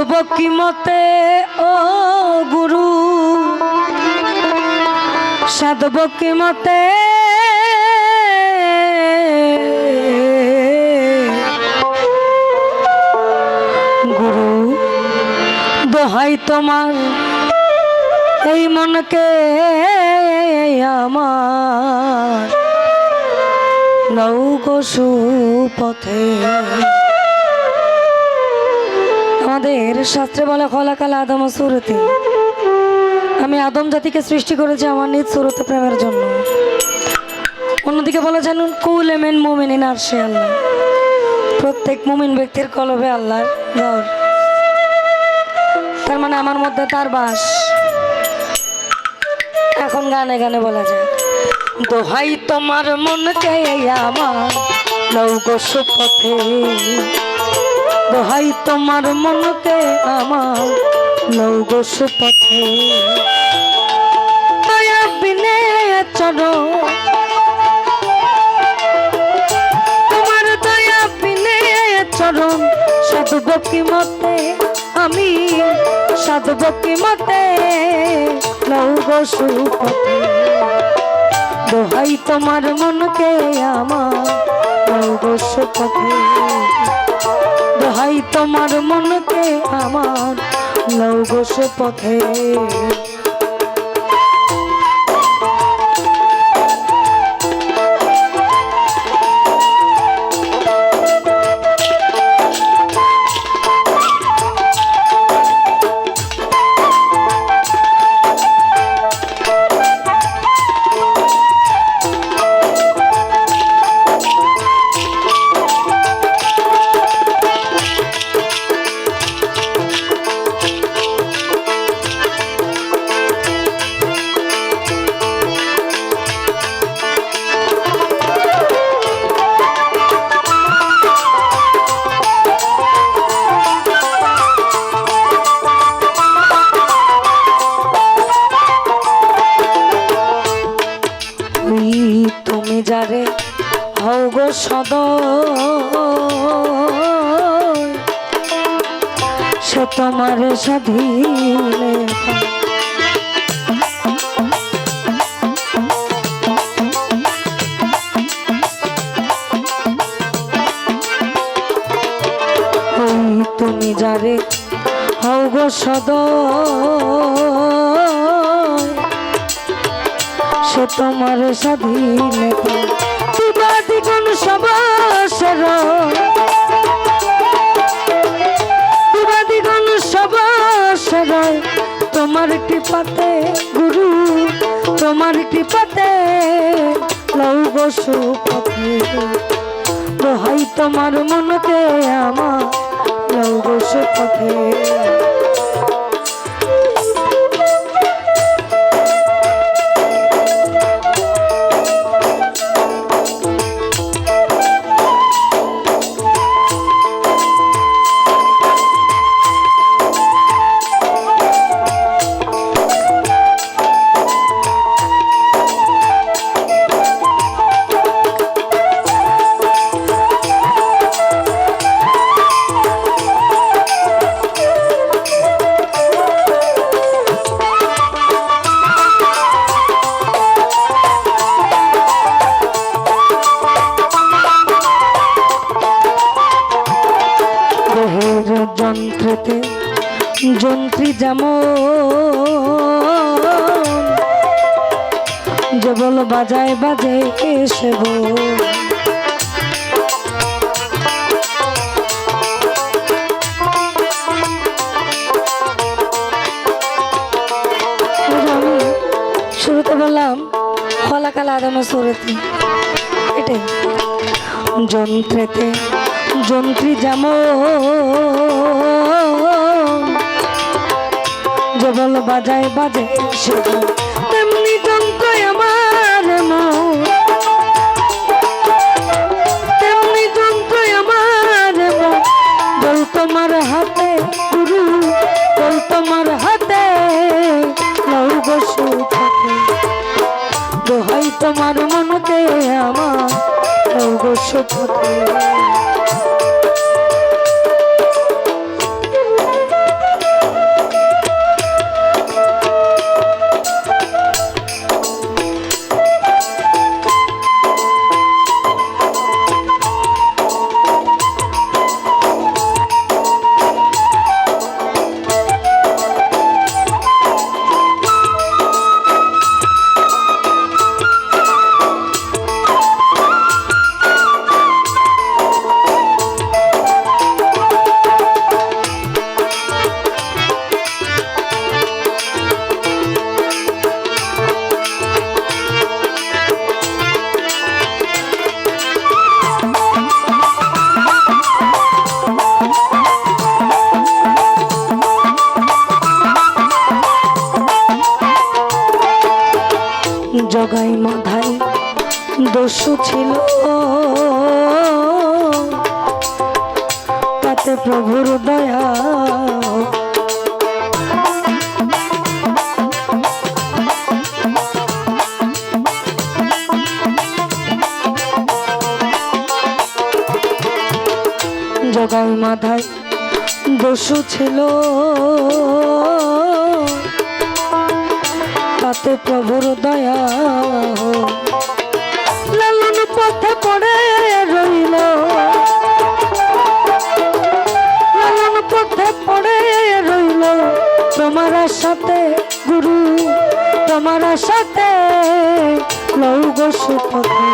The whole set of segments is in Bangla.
সাধব কি মতে, ও গুরু। সাধব কি মতে, গুরু। দোহাই তোমার, এই মনকে আমার। নৌকো সুপথে আমাদের শাস্ত্রে বলে, খলাকাল আদম সুরতি। আমি আদম জাতিকে সৃষ্টি করেছি আমার নিজ সুরতে প্রেমের জন্য। অন্যদিকে বলা, জানুন, কুল এমেন মোমেন ইন আরশে আল্লাহ। প্রত্যেক মুমিন ব্যক্তির কলবে আল্লাহর ঘর। তার মানে আমার মধ্যে তার বাস। এখন গানে গানে বলা যায়, দোহাই তোমার মনকে আমার নৌগো সুপথে। দোহাই তোমার মনকে আমার নৌগো সুপথে দয়া বিনে চলো। তোমার দয়া বিনে সাধব কি মতে? আমি সাধব কি মতে? নৌগো সুপথে দোহাই, তোমার মনকে আমার নৌগো সুপথে দোহাই তোমার মনকে আমার নৌগো পথে। সদ সে তোমার ওই তুমি যারে হও গো সদ সে তোমার কোন সবাসের কোন সবাসের তোমার কৃপাতে গুরু, তোমার কৃপাতে লৌগ সুপথে তোমার মনকে আমার লৌগ সুপথে যন্ত্রী যেমন, যে বল বাজায় বাজে এসে আমি শুরুতে বললাম ফলাকাল আদানো সরতি এটাই। যন্ত্রেতে যন্ত্রী যেমন বল বাজায় বাজে সে তেমনি যন্ত্র আমার মন। তেমনি যন্ত্র আমার বল তোমার হাতে গুরু বল তোমার হাতে লৌগ সুথাতে দোহাই তোমার মনকে আমার লৌগ সুথাতে দস্যু ছিল। তাতে প্রভুর দয়া। জগাই মাথায় দস্যু ছিল। তাতে প্রভুর দয়া। লালন পথে পড়ে রইল। লালন পথে পড়ে রইল। তোমার সাথে গুরু, তোমার সাথে লৌগ সুপথে।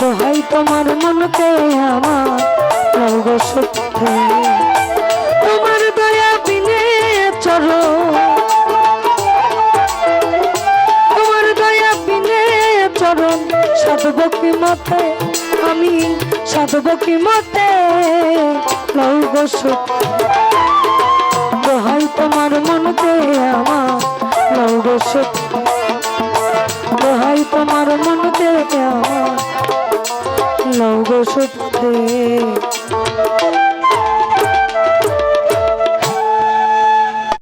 দোহাই তোমার মনকে আমার লৌগ সুপথে। সাধব কি মতে, আমি সাধব কি মতে লৌগ সুখ দোহাই তোমার মনকে আমার লৌগ সুখ দোহাই